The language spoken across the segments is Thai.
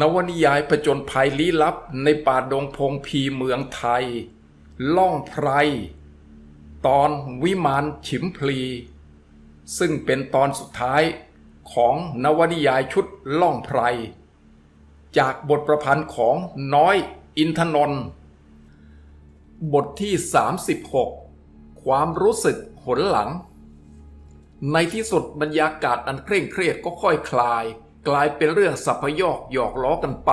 นวนิยายผจญภัยลี้ลับในป่าดงพงพีเมืองไทย ล่องไพร ตอนวิมานฉิมพลี ซึ่งเป็นตอนสุดท้ายของนวนิยายชุดล่องไพร จากบทประพันธ์ของน้อยอินทนนท์บทที่ 36 ความรู้สึกหนหลัง ในที่สุดบรรยากาศอันเคร่งเครียดก็ค่อยคลาย กลายเป็นเรื่องสัพยอกหยอกล้อกันไป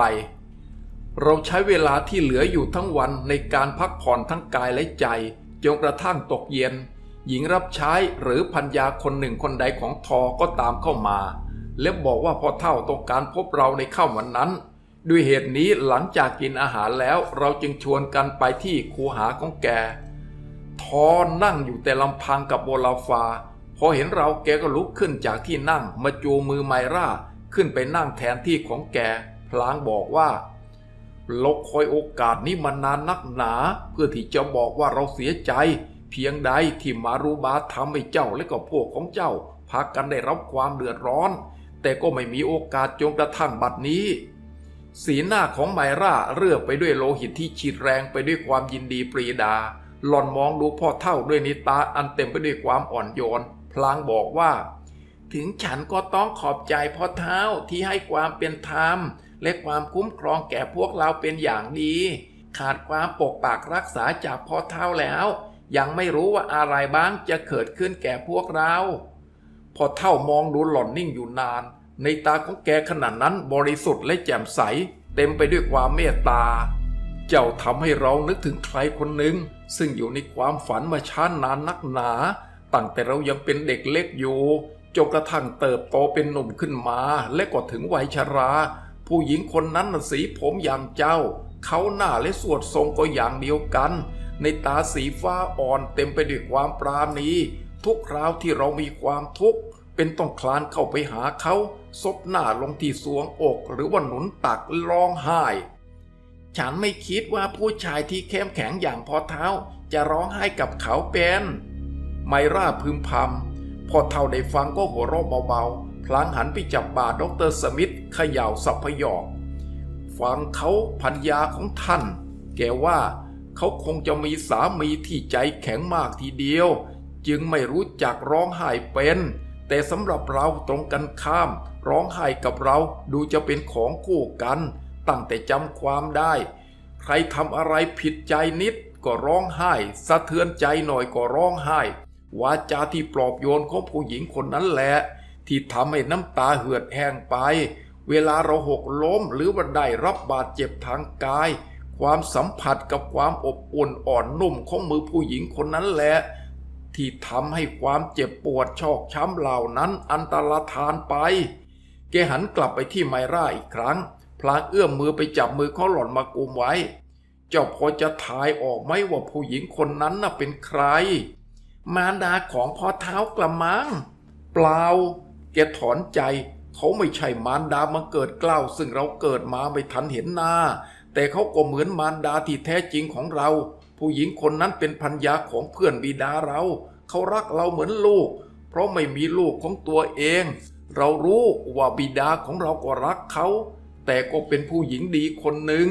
เราใช้เวลาที่เหลืออยู่ทั้งวันในการพักผ่อนทั้งกายและใจจนกระทั่งตกเย็น หญิงรับใช้หรือพัญญาคนหนึ่งคนใดของทอก็ตามเข้ามา และบอกว่าพอเท่าต้องการพบเราในค่ำวันนั้น ด้วยเหตุนี้หลังจากกินอาหารแล้วเราจึงชวนกันไปที่คูหาของแกทอนั่งอยู่แต่ลำพังกับโบลาฟา พอเห็นเราแกก็ลุกขึ้นจากที่นั่งมาจูมือไมร่า ขึ้นไปนั่งแทนที่ของแกพลางบอกว่าเราคอยโอกาสนี้มานานนักหนา เพื่อที่จะบอกว่าเราเสียใจ เพียงใดที่มารูบาทำให้เจ้าและก็พวกของเจ้าพากันได้รับความเดือดร้อน แต่ก็ไม่มีโอกาสจนกระทั่งบัดนี้ สีหน้าของไมร่าเรื่อไปด้วยโลหิตที่ฉีดแรงไปด้วยความยินดีปรีดา หล่อนมองดูพ่อเท่าด้วยนิตาอันเต็มไปด้วยความอ่อนโยน พลางบอกว่า ถึงฉันก็ต้องขอบใจพ่อเท้าที่ให้ความเป็นธรรม และความคุ้มครองแก่พวกเราเป็นอย่างดี ขาดความปกปักรักษาจากพ่อเท้าแล้ว ยังไม่รู้ว่าอะไรบ้างจะเกิดขึ้นแก่พวกเราพ่อเท่ามองดูหล่อนนิ่งอยู่นาน ในตาของแกขณะนั้นบริสุทธิ์และแจ่มใส เต็มไปด้วยความเมตตา เจ้าทำให้เรานึกถึงใครคนหนึ่ง ซึ่งอยู่ในความฝันมาช้านานนักหนา ตั้งแต่เรายังเป็นเด็กเล็กอยู่ จนกระทั่งเติบโตเป็นหนุ่มขึ้นมา และก็ถึงวัยชรา ผู้หญิงคนนั้นสีผมอย่างเจ้า เขาหน้าและสวดทรงก็อย่างเดียวกัน ในตาสีฟ้าอ่อนเต็มไปด้วยความปราณี ทุกคราวที่เรามีความทุกข์เป็นต้องคลานเข้าไปหาเขาซบหน้าลงที่สวงอกหรือว่าหนุนตักร้องไห้ ฉันไม่คิดว่าผู้ชายที่เข้มแข็งอย่างพอเท้า จะร้องไห้กับเขาเป็น ไมร่าพึมพำ พอเท่าได้ฟังก็หัวเราะเบาๆ พลางหันไปจับบ่าดรสมิธเขย่าสับพยอกฟังเขาพัญญาของท่าน แกว่าเขาคงจะมีสามีที่ใจแข็งมากทีเดียว จึงไม่รู้จักร้องไห้เป็น แต่สำหรับเราตรงกันข้าม ร้องไห้กับเราดูจะเป็นของคู่กัน ตั้งแต่จำความได้ ใครทำอะไรผิดใจนิดก็ร้องไห้ สะเทือนใจหน่อยก็ร้องไห้ วาจาที่ปลอบโยนของผู้หญิงคนนั้นแหละ ที่ทำให้น้ำตาเหือดแห้งไป เวลาเราหกล้มหรือว่าได้รับบาดเจ็บทางกาย ความสัมผัสกับความอบอุ่นอ่อนนุ่มของมือผู้หญิงคนนั้นแหละที่ทำให้ความเจ็บปวดชอกช้ำเหล่านั้นอันตรธานไป แกหันกลับไปที่ไมร่าอีกครั้ง พลางเอื้อมมือไปจับมือเขาหล่อนมากุมไว้ เจ้าพอจะทายออกไหมว่าผู้หญิงคนนั้นน่ะเป็นใคร มารดาของพ่อเท้ากระมัง เปล่า แกถอนใจ เขาไม่ใช่มารดามาเกิดเกล้าวซึ่งเราเกิดมาไม่ทันเห็นหน้า แต่เขาก็เหมือนมารดาที่แท้จริงของเรา ผู้หญิงคนนั้นเป็นพันยาของเพื่อนบิดาเรา เขารักเราเหมือนลูก เพราะไม่มีลูกของตัวเอง เรารู้ว่าบิดาของเราก็รักเขา แต่ก็เป็นผู้หญิงดีคนหนึ่ง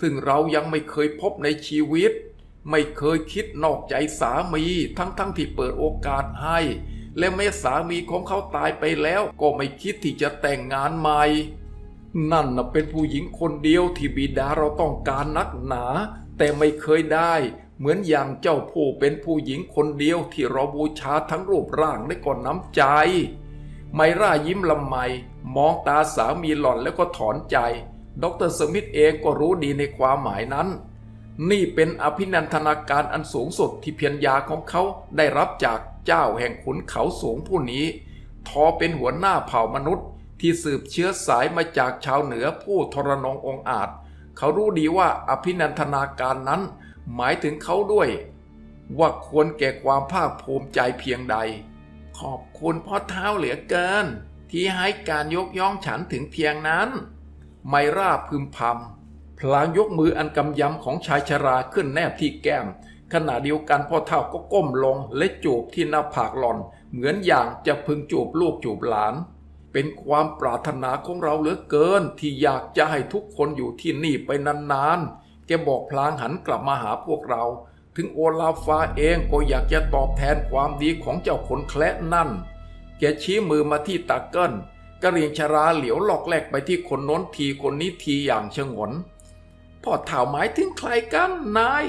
ซึ่งเรายังไม่เคยพบในชีวิต ไม่เคยคิดนอกใจสามีทั้งๆทที่เปิดโอกาสให้ และแม้สามีของเขาตายไปแล้วก็ไม่คิดที่จะแต่งงานใหม่ นั่นนะเป็นผู้หญิงคนเดียวที่บิดาเราต้องการนักหนา แต่ไม่เคยได้ เหมือนอย่างเจ้าผู้เป็นผู้หญิงคนเดียวที่เราบูชาทั้งรูปร่างและก็น้ำใจ ไมร่ายิ้มลำไมมองตาสามีหล่อนแล้วก็ถอนใจ ดรสมิธเองก็รู้ดีในความหมายนั้น นี่เป็นอภินันทนาการอันสูงสุดที่เพียรยาของเขาได้รับจากเจ้าแห่งขุนเขาสูงผู้นี้ ทอเป็นหัวหน้าเผ่ามนุษย์ ที่สืบเชื้อสายมาจากชาวเหนือผู้ทรนงองอาจ เขารู้ดีว่าอภินันทนาการนั้น หมายถึงเขาด้วย ว่าควรแก่ความภาคภูมิใจเพียงใด ขอบคุณพ่อเท้าเหลือเกิน ที่ให้การยกย่องฉันถึงเพียงนั้น ไมร่าพึมพำ พลางยกมืออันกำยำของชายชราขึ้นแนบที่แก้ม ขณะเดียวกันพ่อเท่าก็ก้มลงและจูบที่หน้าผากหล่อน เหมือนอย่างจะพึงจูบลูกจูบหลาน เป็นความปรารถนาของเราเหลือเกิน ที่อยากจะให้ทุกคนอยู่ที่นี่ไปนานๆ แกบอกพลางหันกลับมาหาพวกเรา ถึงโอลาฟาเองก็อยากจะตอบแทนความดีของเจ้าขนแคละนั่น แกชี้มือมาที่ตาเกิลกระเรียงชราเหลียวหลอกแลกไปที่คนโน้นทีคนนี้ทีอย่างชงน พ่อถามหมายถึงใครกันนาย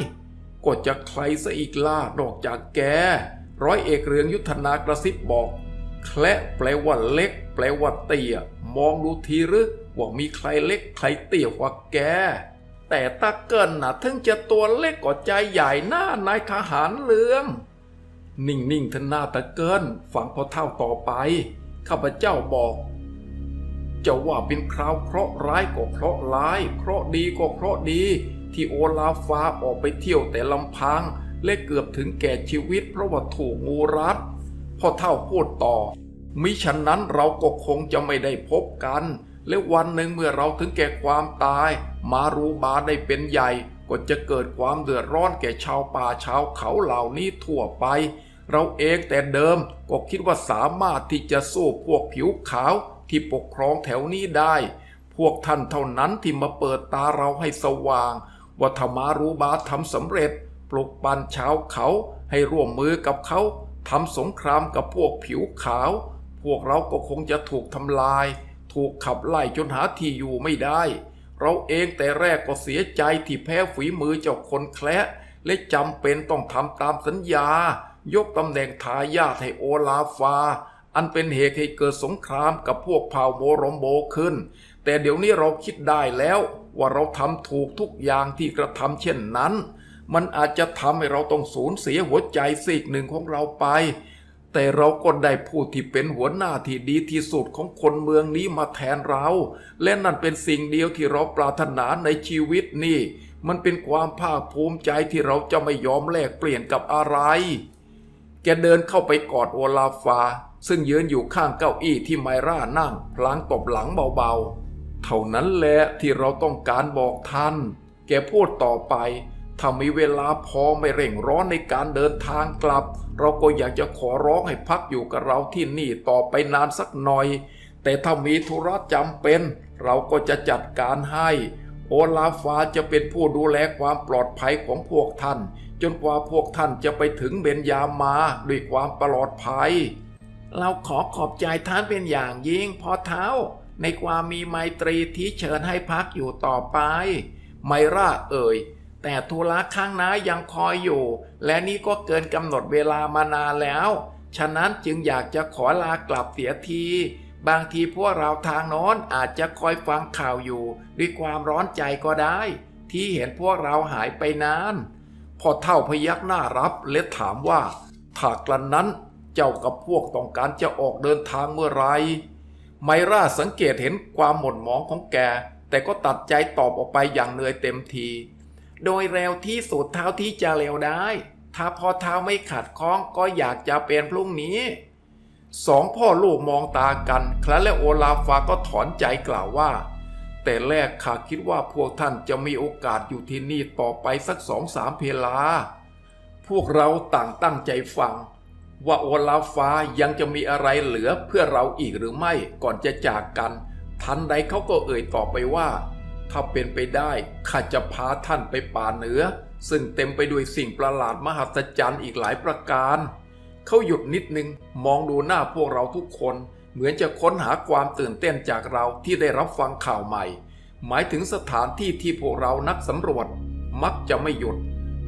ก็จะใครซะอีกล่านอกจากแก ร้อยเอกเรืองยุทธนากระซิบบอก แคละแปลว่าเล็ก แปลว่าเตี้ยมองดูทีหรือว่ามีใครเล็กใครเตี้ยกว่าแก แต่ตาเกินนะถึงจะตัวเล็กก็ใจใหญ่หน้านายทหารเรือง นิ่งๆท่านหน้าตะเกิน ฟังพอเท่าต่อไป ข้าพเจ้าบอก จะว่าเป็นคราวเคราะห์ร้ายก็เคราะห์ร้าย เคราะห์ดีก็เคราะห์ดี ที่โอลาฟ้าออกไปเที่ยวแต่ลำพัง และเกือบถึงแก่ชีวิตเพราะว่าถูกงูรัดพ่อเท่าพูดต่อ มิฉะนั้นเราก็คงจะไม่ได้พบกัน และวันหนึ่งเมื่อเราถึงแก่ความตาย มารูบาได้เป็นใหญ่ ก็จะเกิดความเดือดร้อนแก่ชาวป่าชาวเขาเหล่านี้ทั่วไป เราเองแต่เดิมก็คิดว่าสามารถที่จะสู้พวกผิวขาว ที่ปกครองแถวนี้ได้ พวกท่านเท่านั้นที่มาเปิดตาเราให้สว่างว่าธรรมารูบาทำสำเร็จ ปลุกปั่นชาวเขาให้ร่วมมือกับเขาทำสงครามกับพวกผิวขาว พวกเราก็คงจะถูกทำลาย ถูกขับไล่จนหาที่อยู่ไม่ได้ เราเองแต่แรกก็เสียใจที่แพ้ฝีมือเจ้าคนแคละและจำเป็นต้องทำตามสัญญา ยกตำแหน่งทายาทให้โอลาฟา อันเป็นเหตุให้เกิดสงครามกับพวกเผ่าโมรมโบขึ้น แต่เดี๋ยวนี้เราคิดได้แล้วว่าเราทำถูกทุกอย่างที่กระทำเช่นนั้น มันอาจจะทำให้เราต้องสูญเสียหัวใจซีกหนึ่งของเราไป แต่เราก็ได้ผู้ที่เป็นหัวหน้าที่ดีที่สุดของคนเมืองนี้มาแทนเรา และนั่นเป็นสิ่งเดียวที่เราปรารถนาในชีวิตนี่ มันเป็นความภาคภูมิใจที่เราจะไม่ยอมแลกเปลี่ยนกับอะไร แกเดินเข้าไปกอดโอลาฟา ซึ่งยืนอยู่ข้างเก้าอี้ที่ไมร่านั่ง พลางตบหลังเบาๆ เท่านั้นแหละที่เราต้องการบอกท่าน แกพูดต่อไป ถ้ามีเวลาพอไม่เร่งร้อนในการเดินทางกลับ เราก็อยากจะขอร้องให้พักอยู่กับเราที่นี่ต่อไปนานสักหน่อย แต่ถ้ามีธุระจำเป็น เราก็จะจัดการให้ โอลาฟาจะเป็นผู้ดูแลความปลอดภัยของพวกท่าน จนกว่าพวกท่านจะไปถึงเบญยามาด้วยความปลอดภัย เราขอขอบใจท่านเป็นอย่างยิ่งพอเท้า ในความมีไมตรีที่เชิญให้พักอยู่ต่อไป ไมราเอ่ย แต่ธุระข้างหน้ายังคอยอยู่ และนี่ก็เกินกำหนดเวลามานานแล้ว ฉะนั้นจึงอยากจะขอลากลับเสียที บางทีพวกเราทางโน้นอาจจะคอยฟังข่าวอยู่ ด้วยความร้อนใจก็ได้ ที่เห็นพวกเราหายไปนานพอเท่าพยักหน้ารับและถามว่า ถ้ากลันนั้น เจ้ากับพวกต้องการจะออกเดินทางเมื่อไร ไมราสังเกตเห็นความหม่นหมองของแก แต่ก็ตัดใจตอบออกไปอย่างเหนื่อยเต็มที โดยเร็วที่สุดเท่าที่จะเร็วได้ ถ้าพอเท้าไม่ขัดข้องก็อยากจะเป็นพรุ่งนี้สองพ่อลูกมองตากันคลาและโอลาฟาก็ถอนใจกล่าวว่า แต่แรกข้าคิดว่าพวกท่านจะมีโอกาสอยู่ที่นี่ต่อไปสักสองสามเพลา พวกเราต่างตั้งใจฟัง ว่าโอลาฟายังจะมีอะไรเหลือเพื่อเราอีกหรือไม่ก่อนจะจากกัน ทันใดเขาก็เอ่ยต่อไปว่า ถ้าเป็นไปได้ข้าจะพาท่านไปป่าเหนือ ซึ่งเต็มไปด้วยสิ่งประหลาดมหัศจรรย์อีกหลายประการ เขาหยุดนิดนึงมองดูหน้าพวกเราทุกคน เหมือนจะค้นหาความตื่นเต้นจากเราที่ได้รับฟังข่าวใหม่ หมายถึงสถานที่ที่พวกเรานักสำรวจ มักจะไม่หยุด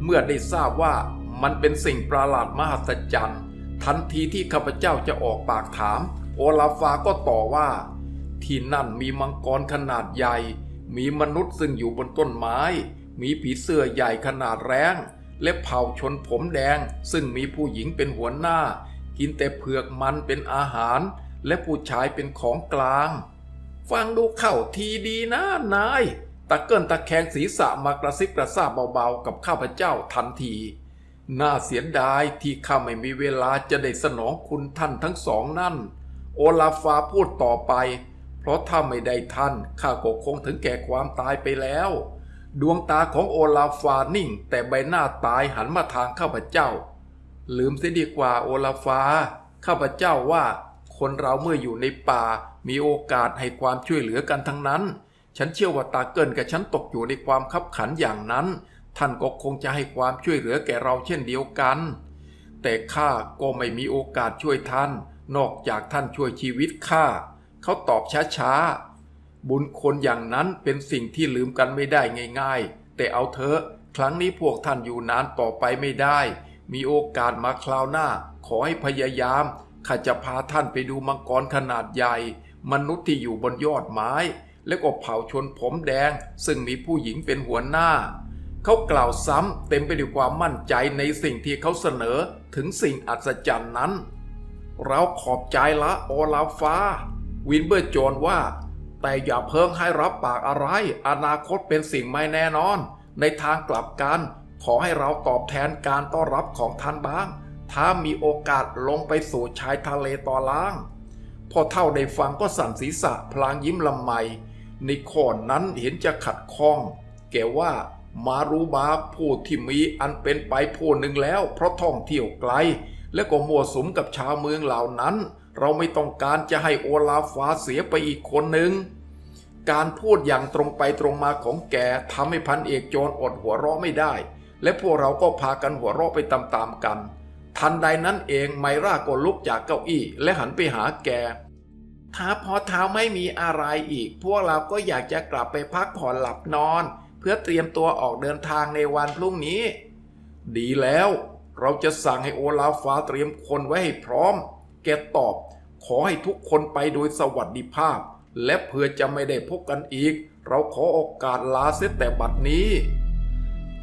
เมื่อได้ทราบว่ามันเป็นสิ่งประหลาดมหัศจรรย์ ทันทีที่ข้าพเจ้าจะออกปากถาม โอลาฟาก็ต่อว่า ที่นั่นมีมังกรขนาดใหญ่ มีมนุษย์ซึ่งอยู่บนต้นไม้ มีผีเสื้อใหญ่ขนาดแรงและเผ่าชนผมแดง ซึ่งมีผู้หญิงเป็นหัวหน้า กินแต่เผือกมันเป็นอาหาร และผู้ชายเป็นของกลาง ฟังดูเข้าทีดีนะนายตะเกินตะแคงศีรษะมากระซิบกระซาบเบาๆกับข้าพเจ้าทันที น่าเสียดายที่ข้าไม่มีเวลาจะได้สนองคุณท่านทั้งสองนั่น โอลาฟาพูดต่อไป เพราะถ้าไม่ได้ท่านข้าก็คงถึงแก่ความตายไปแล้ว ดวงตาของโอลาฟานิ่ง แต่ใบหน้าตายหันมาทางข้าพเจ้า ลืมเสียดีกว่าโอลาฟา ข้าพเจ้าว่า คนเราเมื่ออยู่ในป่ามีโอกาสให้ความช่วยเหลือกันทั้งนั้น ฉันเชื่อว่าตาเกิลกับฉันตกอยู่ในความคับขันอย่างนั้น ท่านก็คงจะให้ความช่วยเหลือแก่เราเช่นเดียวกัน แต่ข้าก็ไม่มีโอกาสช่วยท่าน นอกจากท่านช่วยชีวิตข้า เขาตอบช้าๆ บุญคนอย่างนั้นเป็นสิ่งที่ลืมกันไม่ได้ง่าย ๆ แต่เอาเถอะ ครั้งนี้พวกท่านอยู่นานต่อไปไม่ได้ มีโอกาสมาคราวหน้า ขอให้พยายาม ข้าจะพาท่านไปดูมังกรขนาดใหญ่ มนุษย์ที่อยู่บนยอดไม้ และก็เผ่าชนผมแดง ซึ่งมีผู้หญิงเป็นหัวหน้า เขากล่าวซ้ำเต็มไปด้วยความมั่นใจในสิ่งที่เขาเสนอถึงสิ่งอัศจรรย์นั้น เราขอบใจละโอลาฟ้า วินเบอร์โจนว่า แต่อย่าเพิ่งให้รับปากอะไร อนาคตเป็นสิ่งไม่แน่นอน ในทางกลับกัน ขอให้เราตอบแทนการต้อนรับของท่านบ้าง ถ้ามีโอกาสลงไปสู่ชายทะเลตอล่าง พอเท่าได้ฟังก็สั่นศีรษะพลางยิ้มลำไมในข้อนั้นเห็นจะขัดข้อง แกว่า มารูบาผู้ที่มีอันเป็นไปผู้หนึ่งแล้ว เพราะท่องเที่ยวไกล และก็มั่วสุมกับชาวเมืองเหล่านั้น เราไม่ต้องการจะให้โอลาฟาเสียไปอีกคนหนึ่งการพูดอย่างตรงไปตรงมาของแกทำให้พันเอกโจรอดหัวเราะไม่ได้ และพวกเราก็พากันหัวเราะไปตามๆกัน ทันใดนั้นเองไมราก็ลุกจากเก้าอี้และหันไปหาแกถ้าพอเท้าไม่มีอะไรอีก พวกเราก็อยากจะกลับไปพักผ่อนหลับนอน เพื่อเตรียมตัวออกเดินทางในวันพรุ่งนี้ ดีแล้ว เราจะสั่งให้โอลาฟาเตรียมคนไว้ให้พร้อม แกตอบ ขอให้ทุกคนไปโดยสวัสดิภาพ และเพื่อจะไม่ได้พบกันอีก เราขอโอกาสลาเสียแต่บัดนี้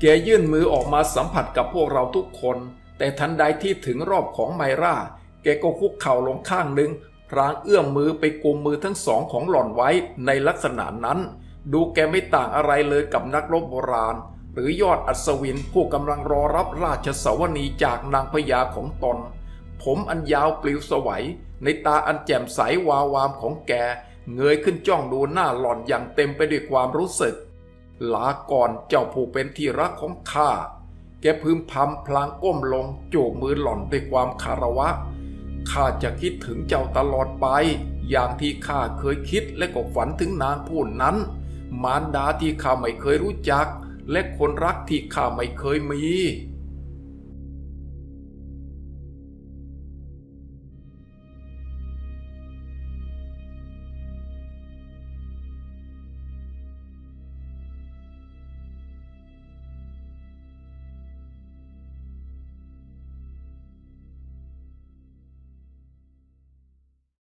แกยื่นมือออกมาสัมผัสกับพวกเราทุกคน แต่ทันใดที่ถึงรอบของไมราแกก็คุกเข่าลงข้างหนึ่งพรางเอื้อมมือไปกุมมือทั้งสองของหล่อนไว้ในลักษณะนั้น ดูแกไม่ต่างอะไรเลยกับนักรบโบราณ หรือยอดอัศวินผู้กำลังรอรับราชสวนีจากนางพญาของตน ผมอันยาวปลิวสวัย ในตาอันแจ่มใสวาวามของแก เงยขึ้นจ้องดูหน้าหล่อนอย่างเต็มไปด้วยความรู้สึก ลาก่อนเจ้าผู้เป็นที่รักของข้า แกพึมพำพลางก้มลงจูบมือหล่อนด้วยความคารวะข้าจะคิดถึงเจ้าตลอดไป อย่างที่ข้าเคยคิดและก็ฝันถึงนางผู้นั้น มารดาที่ข้าไม่เคยรู้จัก และคนรักที่ข้าไม่เคยมี